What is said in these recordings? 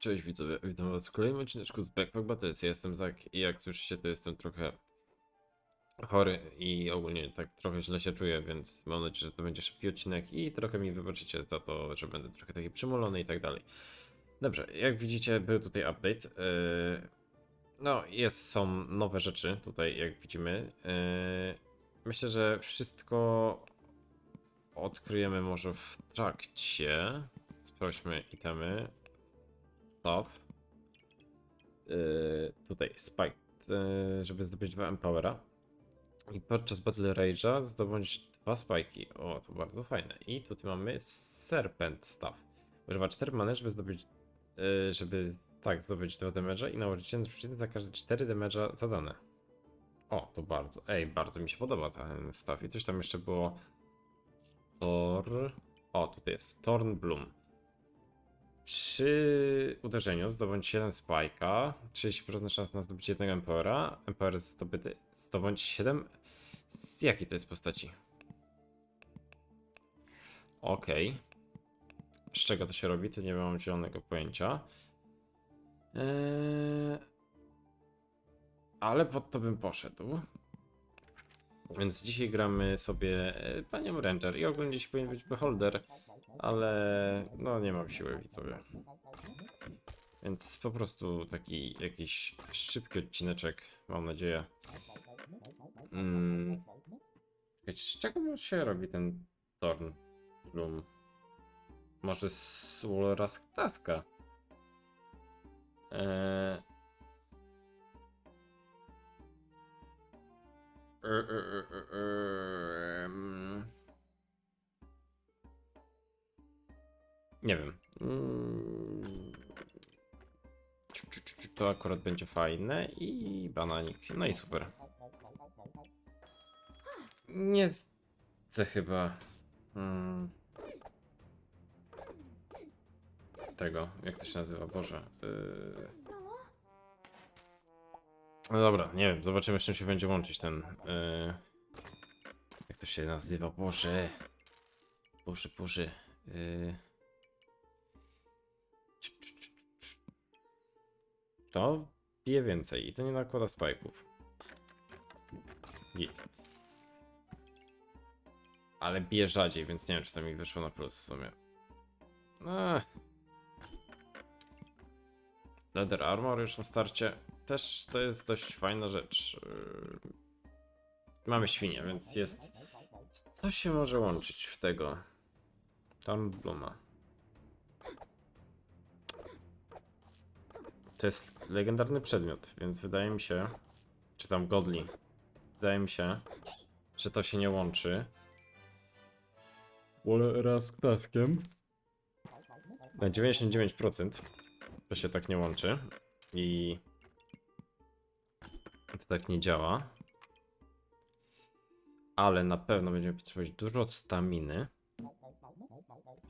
Cześć widzowie, witam was w kolejnym odcineczku z Backpack Battles. Ja jestem Zak i jak słyszycie to jestem trochę chory i ogólnie tak trochę źle się czuję, więc mam nadzieję, że to będzie szybki odcinek i trochę mi wybaczycie za to, że będę trochę taki przymulony i tak dalej. Dobrze, jak widzicie był tutaj update. Yy, no jest, są nowe rzeczy tutaj jak widzimy. Yy, myślę, że wszystko odkryjemy może w trakcie. Sprawdźmy itemy. Stop. Yy, tutaj Spike, yy, żeby zdobyć dwa Empowera. I podczas Battle Rage'a zdobądź dwa spajki. O, to bardzo fajne. I tutaj mamy Serpent Staff. Używa 4 many, żeby zdobyć, yy, żeby tak, zdobyć 2 damage'a i nałożyć jeden przeciwnik za każde 4 damage'a zadane. O, to bardzo, ej, bardzo mi się podoba ten staff. I coś tam jeszcze było. Tor. O, tutaj jest Torn Bloom. Przy uderzeniu zdobądź 7 spajka, 30% szans na zdobycie jednego Empowera. Empower zdobyty. Zdobądź 7. Z jakiej to jest postaci? Okej. Z czego to się robi? To nie mam zielonego pojęcia. Eee... Ale pod to bym poszedł. Więc dzisiaj gramy sobie e, panią Ranger i ogólnie dziś powinien być Beholder, ale no nie mam siły widzowie. Więc po prostu taki jakiś szybki odcineczek, mam nadzieję. Mm. Z czego się robi ten Torn Bloom? Może z Wolrask Taska? Eee... E, e, e, Nie wiem. Mm. To akurat będzie fajne i bananik. No i super. Nie chcę chyba. Mm. Tego, jak to się nazywa? Boże. Yy... No dobra, nie wiem, zobaczymy z czym się będzie łączyć ten. Yy... Jak to się nazywa? Boże. Boże, Boże. Yy... To bije więcej i to nie nakłada spajków. Ale bije rzadziej, więc nie wiem, czy to mi wyszło na plus w sumie. Ech. Leather Armor już na starcie. Też to jest dość fajna rzecz. Mamy świnię, więc jest. Co się może łączyć w tego? Tam Bluma. To jest legendarny przedmiot, więc wydaje mi się. Czy tam Godly. Wydaje mi się, że to się nie łączy. Raz z klaskiem. Na 99% to się tak nie łączy. I to tak nie działa. Ale na pewno będziemy potrzebować dużo staminy.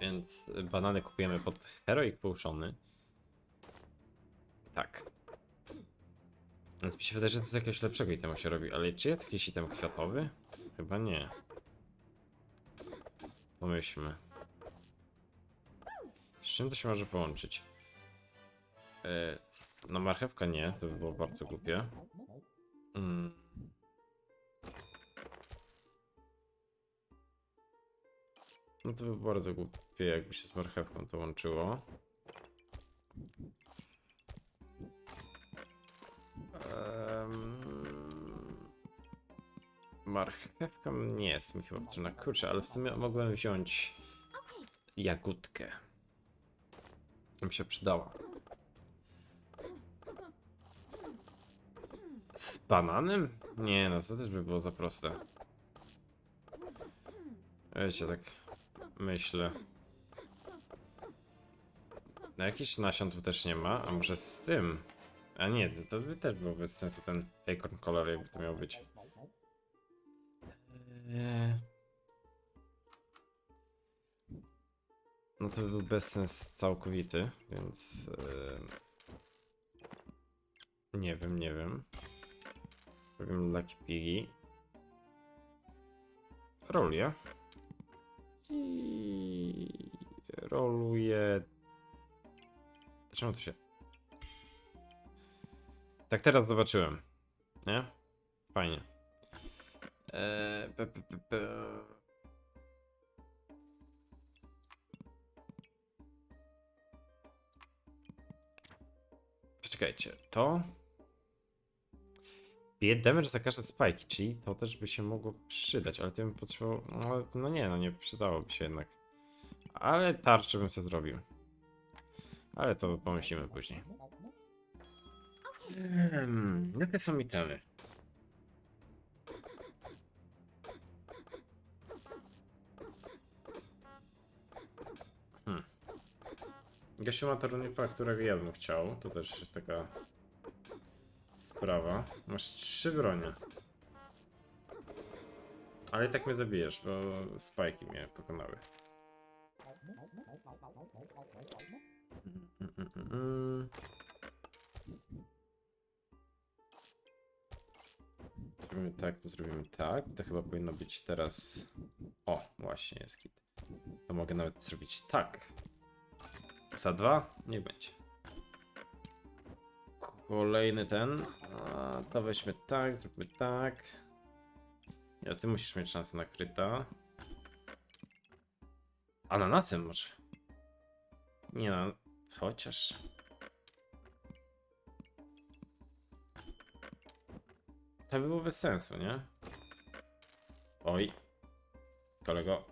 Więc banany kupujemy pod Heroic Potiony. Tak. Więc mi się wydaje, że to z jakiegoś lepszego itemu się robi. Ale czy jest jakiś item kwiatowy? Chyba nie. Pomyślmy. Z czym to się może połączyć? C- No marchewka nie, to by było bardzo głupie. Mm. No to by było bardzo głupie, jakby się z marchewką to łączyło. Marchewka nie jest mi chyba potrzebna. Kurczę, ale w sumie mogłem wziąć jagódkę. Bym się przydała. Z bananem? Nie, no to też by było za proste. Wiecie, tak myślę. No jakiś nasion tu też nie ma, a może z tym? A nie, to by też było bez sensu ten acorn color, jakby to miał być. Eee. No to by był bezsens całkowity, więc... eee, Nie wiem, nie wiem. Powiem Lucky Piggy. Roluję. I roluję Czemu to się... Tak teraz zobaczyłem. Nie? Fajnie. Eee. Poczekajcie, to... Bije damage za każde spajki, czyli to też by się mogło przydać, ale tym potrzebował... No, no nie, no nie przydałoby się jednak. Ale tarczę bym sobie zrobił. Ale to pomyślimy później. Hmm, jakie są itemy? Hmm. Gościu ma torunipa, którego ja bym chciał. To też jest taka sprawa. Masz trzy bronie. Ale i tak mnie zabijesz, bo spajki mnie pokonały. Zrobimy tak, to zrobimy tak. To chyba powinno być teraz. O, właśnie jest kit. To mogę nawet zrobić tak. Za dwa? Nie będzie. Kolejny ten. A, to weźmy tak, zróbmy tak. Ja, ty musisz mieć szansę na kryta. Ananasem może. Nie no, chociaż. To by było bez sensu, nie? Oj. Kolego.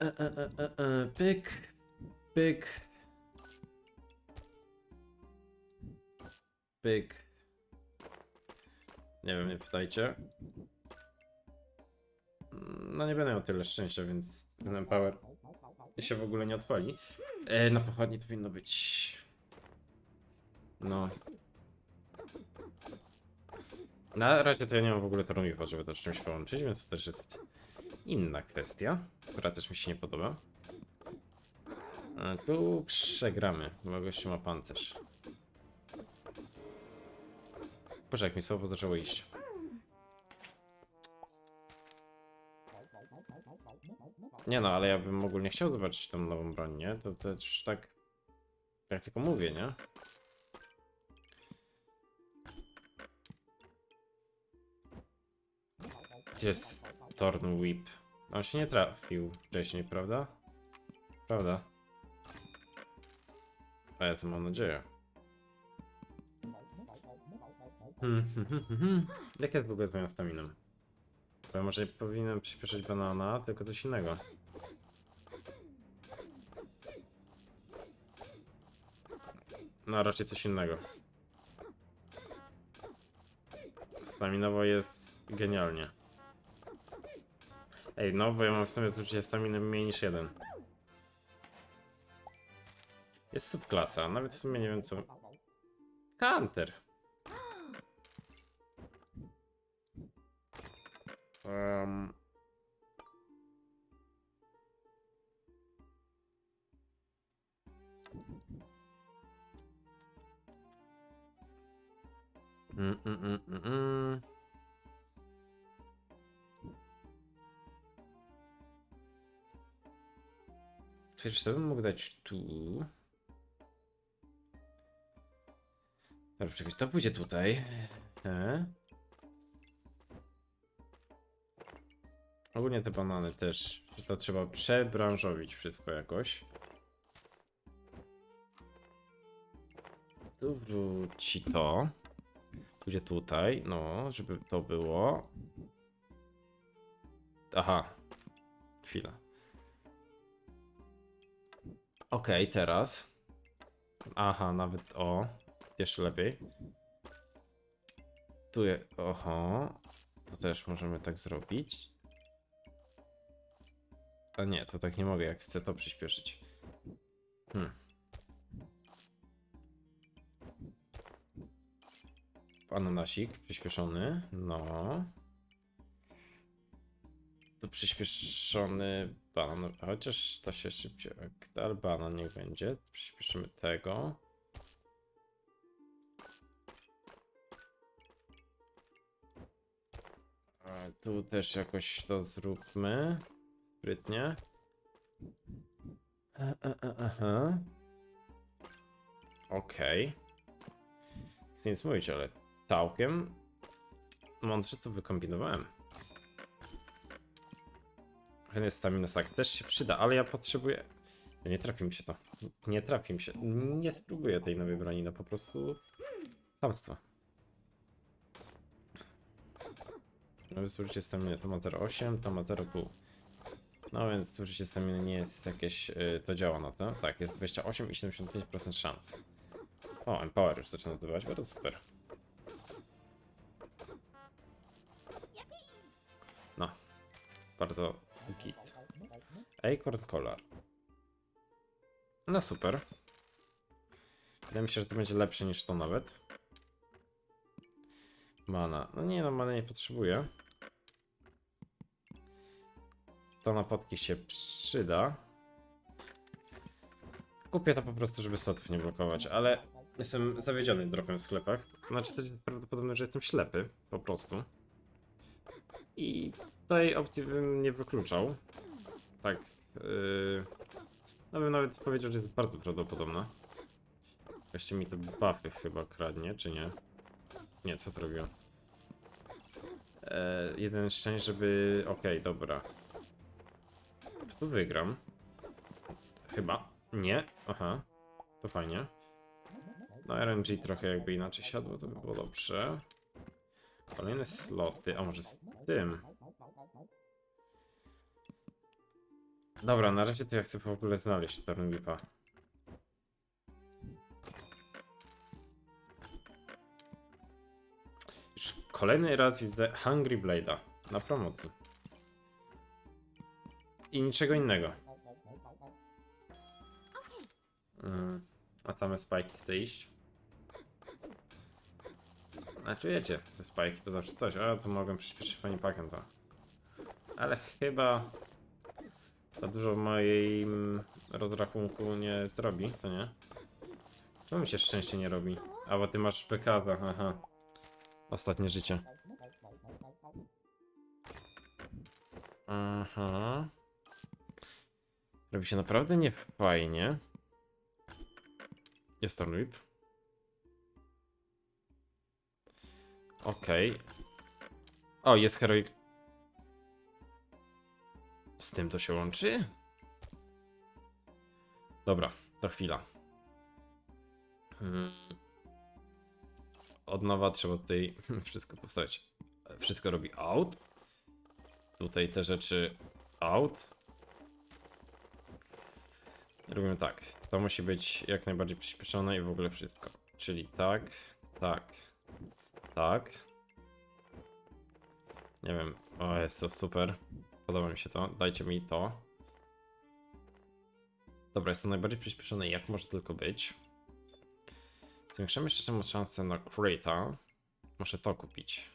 E, e, e, e, e, pyk. Pyk. Pyk. Nie wiem, nie pytajcie. Mm, No nie będę miał tyle szczęścia, więc ten power się w ogóle nie odpali. E, na pochodni to powinno być. No. Na razie to ja nie mam w ogóle torunifa, żeby to z czymś połączyć, więc to też jest inna kwestia, która też mi się nie podoba. A tu przegramy, bo gościu ma pancerz. Boże, jak mi słabo zaczęło iść. Nie no, ale ja bym ogólnie chciał zobaczyć tą nową broń, nie? To też tak... Tak tylko mówię, nie? Gdzie jest Thorn Whip? On się nie trafił wcześniej, prawda? Prawda? A ja co mam nadzieję. Hmm, hmm, hmm, hmm, hmm. Jak jest w ogóle z moją staminą? Bo może nie powinienem przyspieszyć banana, tylko coś innego. No, raczej coś innego. Staminowo jest genialnie. Ej, no, bo ja mam w sumie zużycie staminy mniej niż jeden. Jest subklasa, nawet w sumie nie wiem co... Hunter. Um. Przecież to bym mógł dać tu. Dobra, czekać, to pójdzie tutaj. E? Ogólnie te banany też, to trzeba przebranżowić wszystko jakoś. Tu wróci to. Pójdzie tutaj, no, żeby to było. Aha. Chwila. Okej, teraz. Aha, nawet o. Jeszcze lepiej. Tu jest. Oho. To też możemy tak zrobić. A nie, to tak nie mogę, jak chcę to przyspieszyć. Hmm. Ananasik przyspieszony, no. To przyspieszony banan, chociaż to się szybciej, ale banan niech będzie. Przyspieszymy tego. A Tu też jakoś to zróbmy. Sprytnie. E, e, e, Aha. Okej. Chcę nic mówić, ale całkiem mądrze to wykombinowałem. Ten jest stamina sack też się przyda, ale ja potrzebuję... Nie trafi mi się to. Nie trafi mi się. Nie spróbuję tej nowej broni, no po prostu... Chamstwo. Nowe zużycie staminy to ma 0,8, to ma 0,5. No więc zużycie staminy nie jest jakieś... Yy, to działa na to. Tak, jest 28 i 75% szans. O, Empower już zaczyna zdobywać, bardzo super. No, bardzo git. Acorn Collar. No super. Wydaje mi się, że to będzie lepsze niż to nawet. Mana. No nie no, mana nie potrzebuję. To na potki się przyda. Kupię to po prostu, żeby slotów nie blokować, ale jestem zawiedziony dropem w sklepach. Znaczy to prawdopodobne, że jestem ślepy, po prostu. I tej opcji bym nie wykluczał. Tak. Yy... No bym nawet powiedział, że jest bardzo prawdopodobna. Jeszcze mi te buffy chyba kradnie, czy nie? Nie, co to robiło? E, jeden szczęść, żeby... Okej, dobra. Wygram. Chyba. Nie. Aha. To fajnie. No RNG trochę jakby inaczej siadło, to by było dobrze. Kolejne sloty. A może z tym? Dobra, na razie to ja chcę w ogóle znaleźć Tornwipa. Kolejny raz widzę Hungry Blade'a na promocji. I niczego innego. Mm, a tam jest Spike chce iść. Znaczy wiecie, te Spike to zawsze coś, a to mogłem przyspieszyć fajnie pakiem to. Ale chyba za dużo w moim rozrachunku nie zrobi, to nie? Czemu mi się szczęście nie robi? A bo ty masz PKZ, aha. Ostatnie życie. Aha. Robi się naprawdę nie fajnie. Jest to whip. Okej. O, jest heroic. Z tym to się łączy? Dobra, to chwila. Hmm. Od nowa trzeba tutaj wszystko powstać. Wszystko robi out. Tutaj te rzeczy out. Robimy tak. To musi być jak najbardziej przyspieszone i w ogóle wszystko. Czyli tak, tak, tak. Nie wiem. O, jest to super. Podoba mi się to. Dajcie mi to. Dobra, jest to najbardziej przyspieszone jak może tylko być. Zwiększamy jeszcze szansę na Crate'a. Muszę to kupić.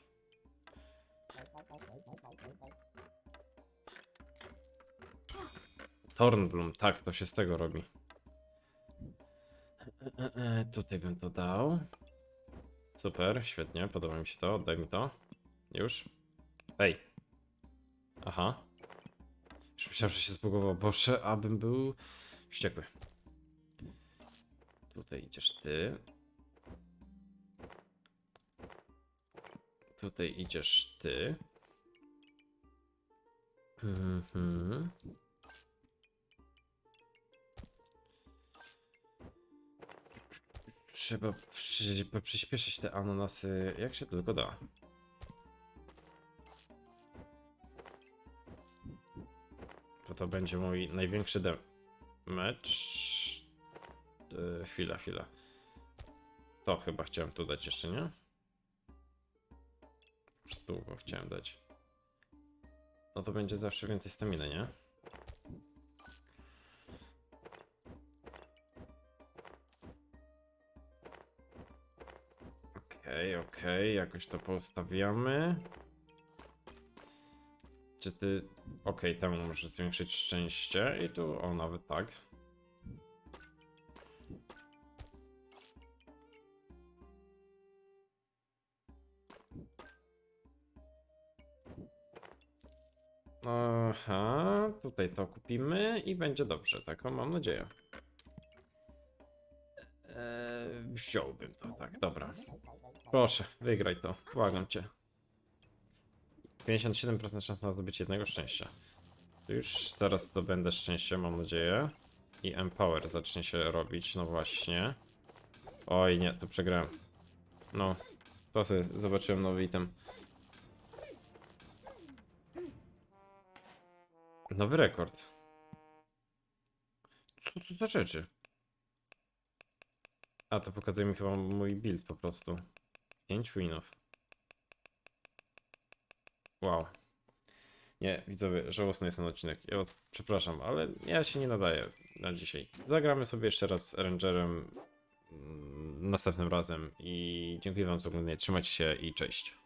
Thornbloom, tak, to się z tego robi. E, e, e, tutaj bym to dał. Super, świetnie, podoba mi się to, oddaj mi to. Już. Ej. Aha. Już myślałem, że się zbugował. Boże, abym był wściekły. Tutaj idziesz ty. Tutaj idziesz ty. Mhm. Trzeba przy, przyspieszyć te ananasy jak się tylko da. To to będzie mój największy damage. Yy, chwila, chwila. To chyba chciałem tu dać jeszcze, nie? Długo chciałem dać. No to będzie zawsze więcej staminy, nie? Okej, okej, jakoś to poustawiamy. Czy ty... Okej, temu muszę zwiększyć szczęście i tu, o nawet tak. Aha, tutaj to kupimy i będzie dobrze, taką mam nadzieję. Eee, wziąłbym to, tak, dobra. Proszę, wygraj to, błagam cię. 57% szans na zdobycie jednego szczęścia. To już zaraz zdobędę szczęście, mam nadzieję. I Empower zacznie się robić, no właśnie. Oj nie, tu przegrałem. No, to sobie zobaczyłem nowy item. Nowy rekord. Co to za rzeczy? A, to pokazuje mi chyba mój build po prostu. 5 winów. Wow. Nie, widzowie, żałosny jest ten odcinek. Ja was przepraszam, ale ja się nie nadaję na dzisiaj. Zagramy sobie jeszcze raz z Rangerem mm, następnym razem i dziękuję wam za oglądanie. Trzymajcie się i cześć.